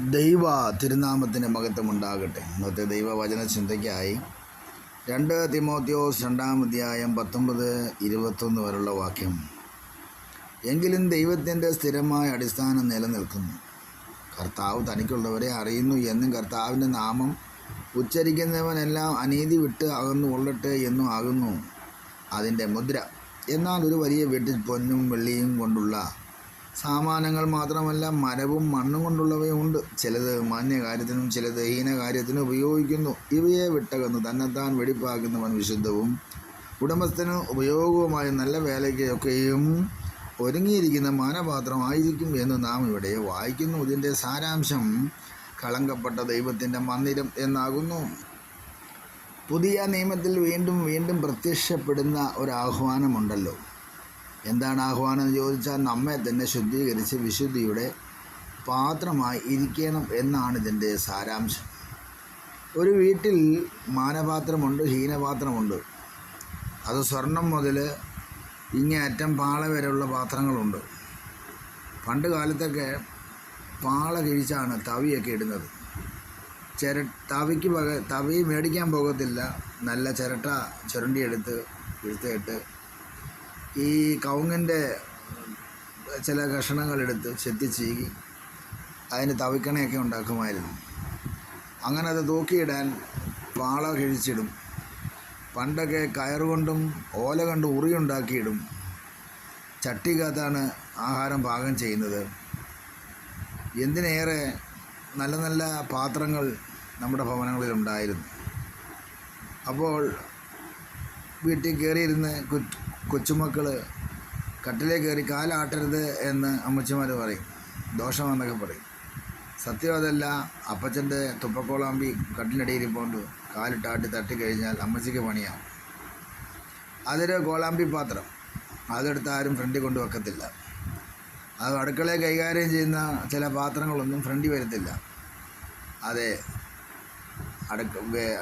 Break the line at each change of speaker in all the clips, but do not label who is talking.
ദൈവ തിരുനാമത്തിന് മഹത്വമുണ്ടാകട്ടെ. ഇന്നത്തെ ദൈവവചന ചിന്തയ്ക്കായി രണ്ട് തിമോത്യോസ് രണ്ടാം അധ്യായം പത്തൊമ്പത് ഇരുപത്തൊന്ന് വരെയുള്ള വാക്യം. എങ്കിലും ദൈവത്തിന്റെ സ്ഥിരമായ അടിസ്ഥാനം നിലനിൽക്കുന്നു. കർത്താവ് തനിക്കുള്ളവരെ അറിയുന്നു എന്നും കർത്താവിന്റെ നാമം ഉച്ചരിക്കുന്നവനെല്ലാം അനീതി വിട്ട് അകന്നു കൊള്ളട്ടെ എന്നും ആകുന്നു. അതിന്റെ മുദ്ര എന്നാൽ ഒരു വലിയ വീട്ടിൽ പൊന്നും വെള്ളിയും കൊണ്ടുള്ള സാമാനങ്ങൾ മാത്രമല്ല മരവും മണ്ണും കൊണ്ടുള്ളവയുണ്ട് ചിലത് മാന്യകാര്യത്തിനും ചിലത് ഹീനകാര്യത്തിനും ഉപയോഗിക്കുന്നു. ഇവയെ വിട്ടകന്നു തന്നെത്താൻ വെടിപ്പാക്കുന്നവൻ വിശുദ്ധവും ഉടമസ്ഥന് ഉപയോഗവുമായ നല്ല വേലയ്ക്കൊക്കെയും ഒരുങ്ങിയിരിക്കുന്ന മാനപാത്രമായിരിക്കും എന്ന് നാം ഇവിടെ വായിക്കുന്നു. ഇതിന്റെ സാരാംശം കളങ്കപ്പെട്ട ദൈവത്തിന്റെ മന്ദിരം എന്നാകുന്നു. പുതിയ നിയമത്തിൽ വീണ്ടും വീണ്ടും പ്രത്യക്ഷപ്പെടുന്ന ഒരു ആഹ്വാനമുണ്ടല്ലോ. എന്താണ് ആഹ്വാനം എന്ന് ചോദിച്ചാൽ നമ്മെ തന്നെ ശുദ്ധീകരിച്ച് വിശുദ്ധിയുടെ പാത്രമായി ഇരിക്കണം എന്നാണ് ഇതിന്റെ സാരാംശം. ഒരു വീട്ടിൽ മാനപാത്രമുണ്ട് ഹീനപാത്രമുണ്ട്. അത് സ്വർണം മുതൽ ഇങ്ങേയറ്റം പാള വരെയുള്ള പാത്രങ്ങളുണ്ട്. പണ്ട് കാലത്തൊക്കെ പാള കിഴിച്ചാണ് തവിയൊക്കെ ഇടുന്നത്. ചിര തവിക്ക് പക തവി മേടിക്കാൻ പോകത്തില്ല. നല്ല ചിരട്ട ചുരണ്ടിയെടുത്ത് എടുത്തിട്ട് ഈ കവുങ്ങിന്റെ ചില കഷണങ്ങളെടുത്ത് ചെത്തിച്ചീകി അതിന് തവിക്കണയൊക്കെ ഉണ്ടാക്കുമായിരുന്നു. അങ്ങനെ അത് തൂക്കിയിടാൻ പാള കിഴിച്ചിടും. പണ്ടൊക്കെ കയറുകൊണ്ടും ഓല കൊണ്ട് ഉറിയുണ്ടാക്കിയിടും. ചട്ടിക്കകത്താണ് ആഹാരം പാകം ചെയ്യുന്നത്. എന്തിനേറെ നല്ല നല്ല പാത്രങ്ങൾ നമ്മുടെ ഭവനങ്ങളിലുണ്ടായിരുന്നു. അപ്പോൾ വീട്ടിൽ കയറിയിരുന്ന് കൊച്ചുമക്കൾ കട്ടിലേ കയറി കാലാട്ടരുത് എന്ന് അമ്മച്ചിമാർ പറയും. ദോഷമെന്നൊക്കെ പറയും. സത്യം അതല്ല അപ്പച്ചന്റെ തുപ്പക്കോളാമ്പി കട്ടിലടിയിൽ പോണ്ട് കാലിട്ടാട്ടി തട്ടി കഴിഞ്ഞാൽ അമ്മച്ചിക്ക് പണിയാവും. അതൊരു കോളാമ്പി പാത്രം. അതെടുത്ത് ആരും ഫ്രണ്ടിൽ കൊണ്ട് വെക്കത്തില്ല. അത് അടുക്കളയെ കൈകാര്യം ചെയ്യുന്ന ചില പാത്രങ്ങളൊന്നും ഫ്രണ്ടിൽ വരത്തില്ല. അതെ അടുക്ക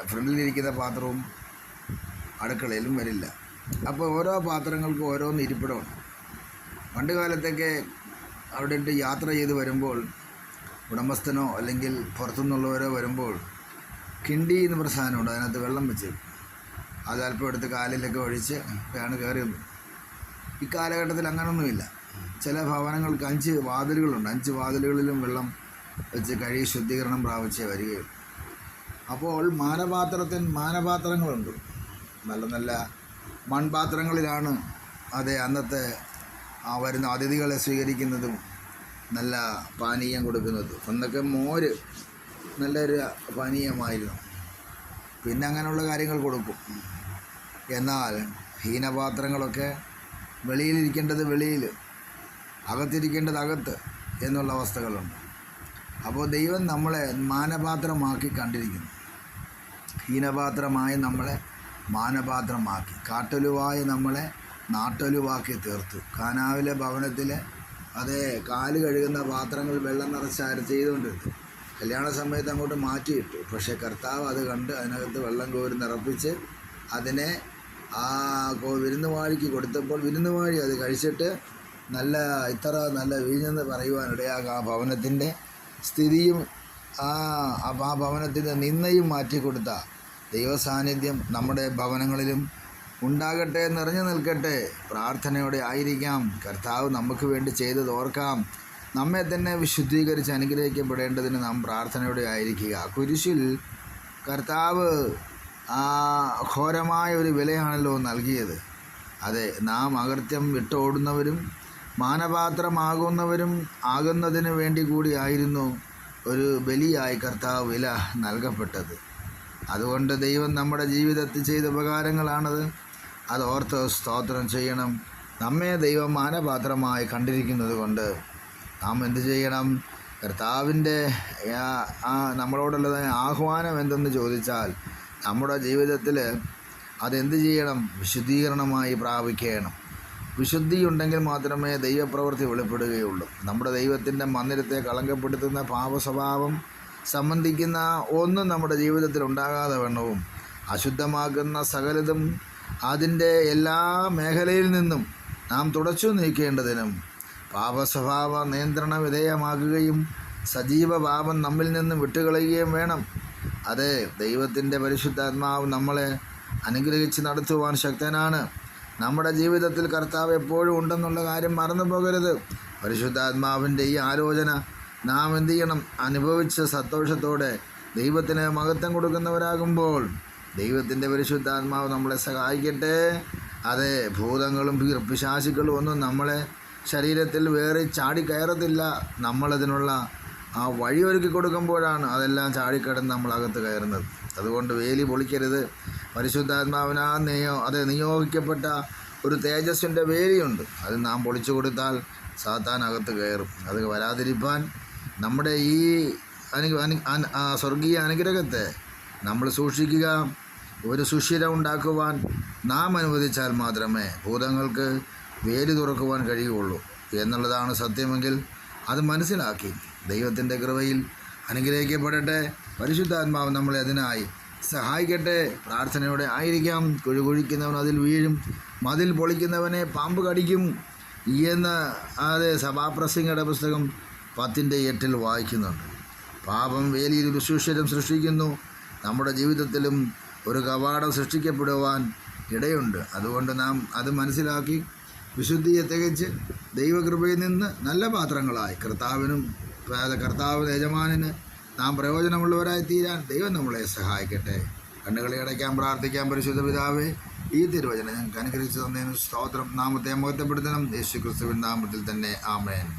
ഫ്രണ്ടിലിരിക്കുന്ന പാത്രവും അടുക്കളയിലും വരില്ല. അപ്പോൾ ഓരോ പാത്രങ്ങൾക്കും ഓരോന്ന് ഇരിപ്പിടമുണ്ട് പണ്ട് കാലത്തൊക്കെ അവിടെ ഇട്ട് യാത്ര ചെയ്ത് വരുമ്പോൾ ഉടമസ്ഥനോ അല്ലെങ്കിൽ പുറത്തുനിന്നുള്ളവരോ വരുമ്പോൾ കിണ്ടി എന്ന് പറഞ്ഞ സാധനമുണ്ട്. അതിനകത്ത് വെള്ളം വെച്ച് അത് അല്പം എടുത്ത് കാലിലൊക്കെ ഒഴിച്ച് ആണ് കയറിയത് ഈ കാലഘട്ടത്തിൽ അങ്ങനൊന്നുമില്ല. ചില ഭവനങ്ങൾക്ക് അഞ്ച് വാതിലുകളുണ്ട്. അഞ്ച് വാതിലുകളിലും വെള്ളം വെച്ച് കഴുകി ശുദ്ധീകരണം പ്രാപിച്ചേ വരികയുള്ളൂ. അപ്പോൾ മാനപാത്രത്തിന് മാനപാത്രങ്ങളുണ്ട്. നല്ല നല്ല മൺപാത്രങ്ങളിലാണ് അതെ അന്നത്തെ ആ വരുന്ന അതിഥികളെ സ്വീകരിക്കുന്നതും നല്ല പാനീയം കൊടുക്കുന്നതും. അന്നൊക്കെ മോര് നല്ലൊരു പാനീയമായിരുന്നു. പിന്നെ അങ്ങനെയുള്ള കാര്യങ്ങൾ കൊടുക്കും. എന്നാൽ ഹീനപാത്രങ്ങളൊക്കെ വെളിയിലിരിക്കേണ്ടത് വെളിയിൽ അകത്തിരിക്കേണ്ടത് അകത്ത് എന്നുള്ള അവസ്ഥകളുണ്ട്. അപ്പോൾ ദൈവം നമ്മളെ മാനപാത്രമാക്കി കണ്ടിരിക്കുന്നു. ഹീനപാത്രമായി നമ്മളെ മാനപാത്രമാക്കി. കാട്ടൊലുവായി നമ്മളെ നാട്ടൊലുവാക്കി തീർത്തു. കാനാവിലെ ഭവനത്തിലെ അതെ കാൽ കഴുകുന്ന പാത്രങ്ങൾ വെള്ളം നിറച്ചാരും ചെയ്തുകൊണ്ടിരുന്നു. കല്യാണ സമയത്ത് അങ്ങോട്ട് മാറ്റിയിട്ടു. പക്ഷേ കർത്താവ് അത് കണ്ട് അതിനകത്ത് വെള്ളം കോരി നിറപ്പിച്ച് അതിനെ ആ വിരുന്നുവാഴിക്ക് കൊടുത്തപ്പോൾ വിരുന്നുവാഴി അത് കഴിച്ചിട്ട് നല്ല ഇത്ര നല്ല വീഞ്ഞെന്ന് പറയുവാനിടയാകും ആ ഭവനത്തിന്റെ സ്ഥിതിയും ആ ആ ഭവനത്തിന്റെ നിന്നയും മാറ്റിക്കൊടുത്ത ദൈവസാന്നിധ്യം നമ്മുടെ ഭവനങ്ങളിലും ഉണ്ടാകട്ടെ നിറഞ്ഞു നിൽക്കട്ടെ. പ്രാർത്ഥനയോടെ ആയിരിക്കാം. കർത്താവ് നമുക്ക് വേണ്ടി ചെയ്തത് ഓർക്കാം. നമ്മെ തന്നെ വിശുദ്ധീകരിച്ച് അനുഗ്രഹിക്കപ്പെടേണ്ടതിന് നാം പ്രാർത്ഥനയോടെ ആയിരിക്കുക. കുരിശിൽ കർത്താവ് ആ ഘോരമായ ഒരു വിലയാണല്ലോ നൽകിയത്. അതെ നാം അകൃത്യം വിട്ടോടുന്നവരും മാനപാത്രമാകുന്നവരും ആകുന്നതിന് വേണ്ടി കൂടിയായിരുന്നു ഒരു ബലിയായി കർത്താവ് വില നൽകപ്പെട്ടത്. അതുകൊണ്ട് ദൈവം നമ്മുടെ ജീവിതത്തിൽ ചെയ്ത ഉപകാരങ്ങളാണത്. അത് ഓർത്ത് സ്തോത്രം ചെയ്യണം. നമ്മെ ദൈവം മാനപാത്രമായി കണ്ടിരിക്കുന്നത് കൊണ്ട് നാം എന്ത് ചെയ്യണം? കർത്താവിന്റെ ആ നമ്മളോടുള്ളതായ ആഹ്വാനം എന്തെന്ന് ചോദിച്ചാൽ നമ്മുടെ ജീവിതത്തിൽ അതെന്ത് ചെയ്യണം? വിശുദ്ധീകരണമായി പ്രാപിക്കണം. വിശുദ്ധി ഉണ്ടെങ്കിൽ മാത്രമേ ദൈവപ്രവൃത്തി വെളിപ്പെടുകയുള്ളൂ. നമ്മുടെ ദൈവത്തിന്റെ മന്ദിരത്തെ കളങ്കപ്പെടുത്തുന്ന പാപസ്വഭാവം സംബന്ധിക്കുന്ന ഒന്നും നമ്മുടെ ജീവിതത്തിൽ ഉണ്ടാകാതെ വണ്ണവും അശുദ്ധമാകുന്ന സകലതും അതിന്റെ എല്ലാ മേഖലയിൽ നിന്നും നാം തുടച്ചു നീക്കേണ്ടതിനും പാപസ്വഭാവ നിയന്ത്രണ വിധേയമാകുകയും സജീവ പാപം നമ്മിൽ നിന്നും വിട്ടുകളയുകയും വേണം. അതെ ദൈവത്തിന്റെ പരിശുദ്ധാത്മാവ് നമ്മളെ അനുഗ്രഹിച്ച് നടത്തുവാൻ ശക്തനാണ്. നമ്മുടെ ജീവിതത്തിൽ കർത്താവ് എപ്പോഴും ഉണ്ടെന്നുള്ള കാര്യം മറന്നു പോകരുത് പരിശുദ്ധാത്മാവിന്റെ ഈ ആലോചന നാം എന്ത് ചെയ്യണം അനുഭവിച്ച സന്തോഷത്തോടെ ദൈവത്തിന് മഹത്വം കൊടുക്കുന്നവരാകുമ്പോൾ ദൈവത്തിന്റെ പരിശുദ്ധാത്മാവ് നമ്മളെ സഹായിക്കട്ടെ. അതെ ഭൂതങ്ങളും പിശാശുക്കളും ഒന്നും നമ്മളെ ശരീരത്തിൽ വേറെ ചാടി കയറത്തില്ല. നമ്മളതിനുള്ള ആ വഴി ഒരുക്കി കൊടുക്കുമ്പോഴാണ് അതെല്ലാം ചാടിക്കടന്ന് നമ്മളകത്ത് കയറുന്നത്. അതുകൊണ്ട് വേലി പൊളിക്കരുത്. പരിശുദ്ധാത്മാവിനാ നിയോ അതെ നിയോഗിക്കപ്പെട്ട ഒരു തേജസ്സിന്റെ വേലിയുണ്ട്. അത് നാം പൊളിച്ചു കൊടുത്താൽ സാത്താൻ അകത്ത് കയറും. അത് വരാതിരിപ്പാൻ നമ്മുടെ ഈ അനു സ്വർഗീയ അനുഗ്രഹത്തെ നമ്മൾ സൂക്ഷിക്കുക. ഒരു സുഷിര ഉണ്ടാക്കുവാൻ നാം അനുവദിച്ചാൽ മാത്രമേ ഭൂതങ്ങൾക്ക് വേലി തുറക്കുവാൻ കഴിയുകയുള്ളൂ എന്നുള്ളതാണ് സത്യമെങ്കിൽ അത് മനസ്സിലാക്കി. ദൈവത്തിന്റെ കൃപയിൽ അനുഗ്രഹിക്കപ്പെടട്ടെ. പരിശുദ്ധാത്മാവ് നമ്മളെ അതിനായി സഹായിക്കട്ടെ. പ്രാർത്ഥനയോടെ ആയിരിക്കാം. കുഴി കുഴിക്കുന്നവൻ അതിൽ വീഴും. മതിൽ പൊളിക്കുന്നവനെ പാമ്പ് കടിക്കും. എന്ന് അത് സഭാപ്രസംഗയുടെ പുസ്തകം പത്തിന്റെ എട്ടിൽ വായിക്കുന്നുണ്ട്. പാപം വേലിയിൽ സുഷിരം സൃഷ്ടിക്കുന്നു. നമ്മുടെ ജീവിതത്തിലും ഒരു കവാടം സൃഷ്ടിക്കപ്പെടുവാൻ ഇടയുണ്ട്. അതുകൊണ്ട് നാം അത് മനസ്സിലാക്കി വിശുദ്ധിയെ തികച്ച് ദൈവകൃപയിൽ നിന്ന് നല്ല പാത്രങ്ങളായി. കർത്താവിനും കർത്താവ് യജമാനിന് നാം പ്രയോജനമുള്ളവരായി തീരാൻ ദൈവം നമ്മളെ സഹായിക്കട്ടെ. കണ്ണുകളെ അടയ്ക്കാൻ പ്രാർത്ഥിക്കാൻ പരിശുദ്ധ പിതാവേ ഈ തിരുവചനം ഞങ്ങൾക്ക് അനുഗ്രഹിച്ചു തന്നതിന് സ്തോത്രം. നാമത്തെ മഹത്വപ്പെടുത്തണം. യേശു ക്രിസ്തുവിൻ നാമത്തിൽ തന്നെ. ആമേൻ.